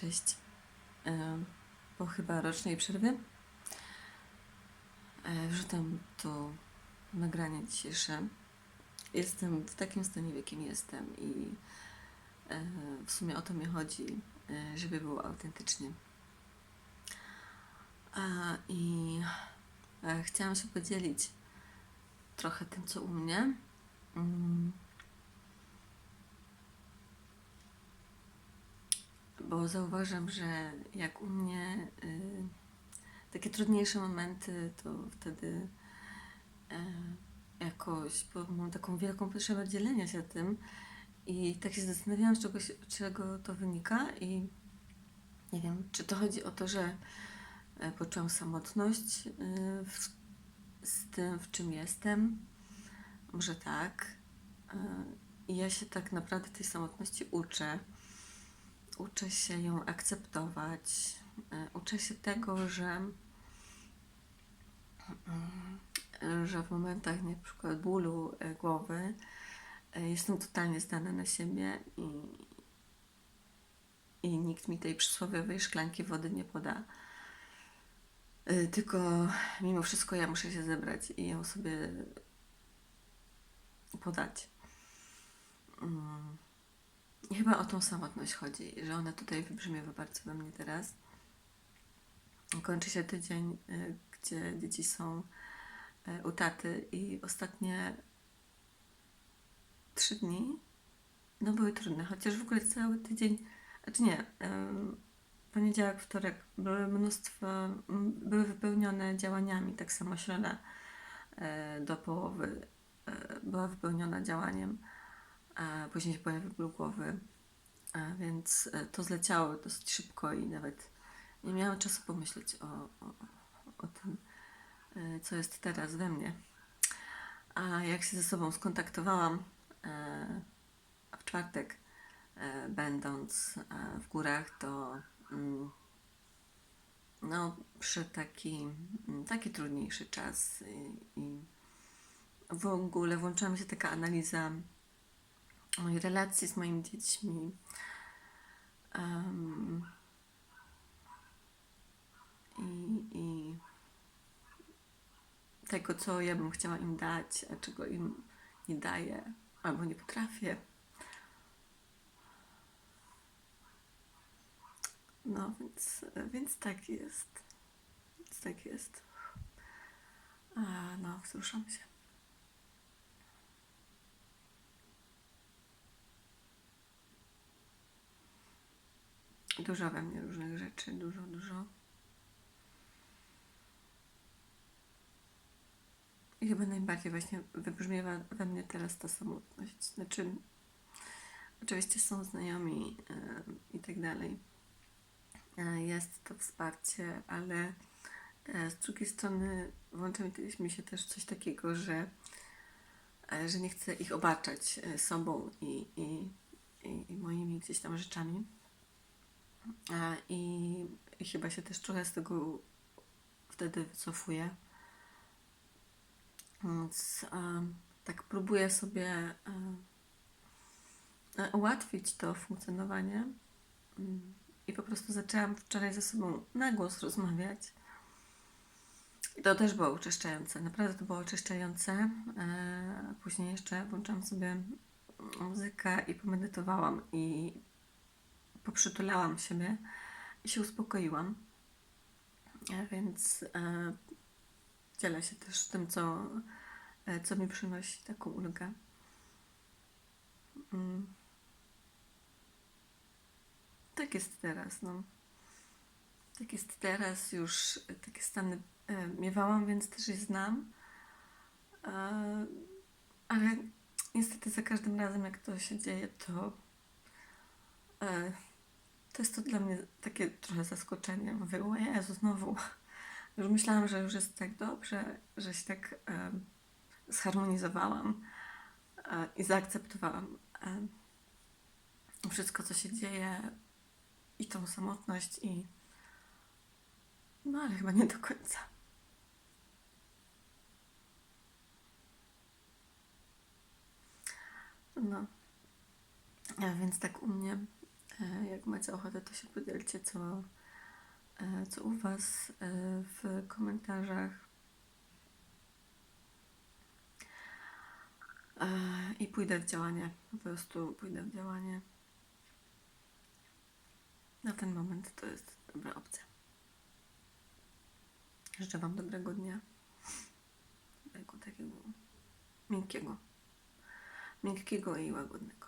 Cześć. E, Po chyba rocznej przerwie e, wrzucam to nagranie dzisiejsze. Jestem w takim stanie, w jakim jestem i e, w sumie o to mi chodzi, żeby było autentycznie. I chciałam się podzielić trochę tym, co u mnie. Bo zauważam, że jak u mnie y, takie trudniejsze momenty, to wtedy y, jakoś bo mam taką wielką potrzebę dzielenia się tym i tak się zastanawiałam, z czego, to wynika i nie wiem, czy to chodzi o to, że y, poczułam samotność y, w, z tym, w czym jestem. Może tak. Y, I ja się tak naprawdę tej samotności uczę uczę się ją akceptować. e, Uczę się tego, że, mm, że w momentach na przykład bólu e, głowy e, jestem totalnie zdana na siebie i, i nikt mi tej przysłowiowej szklanki wody nie poda. Tylko mimo wszystko ja muszę się zebrać i ją sobie podać. Mm. Chyba o tą samotność chodzi, że ona tutaj wybrzmiewa bardzo we mnie teraz. Kończy się tydzień, y, gdzie dzieci są y, u taty i ostatnie trzy dni no były trudne, chociaż w ogóle cały tydzień, znaczy nie, poniedziałek, wtorek były mnóstwo, były wypełnione działaniami, tak samo środa y, do połowy była wypełniona działaniem później się pojawił ból głowy, więc e, to zleciało dosyć szybko i nawet nie miałam czasu pomyśleć o, o, o tym, e, co jest teraz we mnie. A jak się ze sobą skontaktowałam e, w czwartek, będąc w górach, to mm, no, przyszedł taki, mm, taki trudniejszy czas i, i w ogóle włączyła mi się taka analiza mojej relacji z moimi dziećmi. Em, i, I tego, co ja bym chciała im dać, a czego im nie daję albo nie potrafię. No, więc, więc tak jest. Więc tak jest. A, no, wzruszam się. Dużo we mnie różnych rzeczy, dużo, dużo. I chyba najbardziej właśnie wybrzmiewa we mnie teraz ta samotność. Znaczy, oczywiście są znajomi e, i tak dalej. E, Jest to wsparcie, ale e, z drugiej strony włącza mi- się też coś takiego, że, e, że nie chcę ich obarczać sobą i, i, i, i moimi gdzieś tam rzeczami. I, I chyba się też trochę z tego wtedy wycofuję. Więc tak próbuję sobie ułatwić to funkcjonowanie. I po prostu zaczęłam wczoraj ze sobą na głos rozmawiać. I to też było oczyszczające. Naprawdę to było oczyszczające. E, Później jeszcze włączyłam sobie muzykę i pomedytowałam i poprzytulałam siebie i się uspokoiłam. E, Więc e, dzielę się też tym, co, e, co mi przynosi taką ulgę. Mm. Tak jest teraz, no. Tak jest teraz, już takie stany e, miewałam, więc też je znam. E, ale niestety za każdym razem, jak to się dzieje, to e, to jest to dla mnie takie trochę zaskoczenie. Mówię, o Jezu, znowu. Już myślałam, że już jest tak dobrze, że się tak e, zharmonizowałam e, i zaakceptowałam e, wszystko, co się dzieje i tą samotność i no ale chyba nie do końca. No. A więc tak u mnie, jak macie ochotę, to się podzielcie, co, e, co u Was e, w komentarzach. E, I pójdę w działanie. Po prostu pójdę w działanie. Na ten moment to jest dobra opcja. Życzę Wam dobrego dnia. Tego takiego miękkiego. Miękkiego i łagodnego.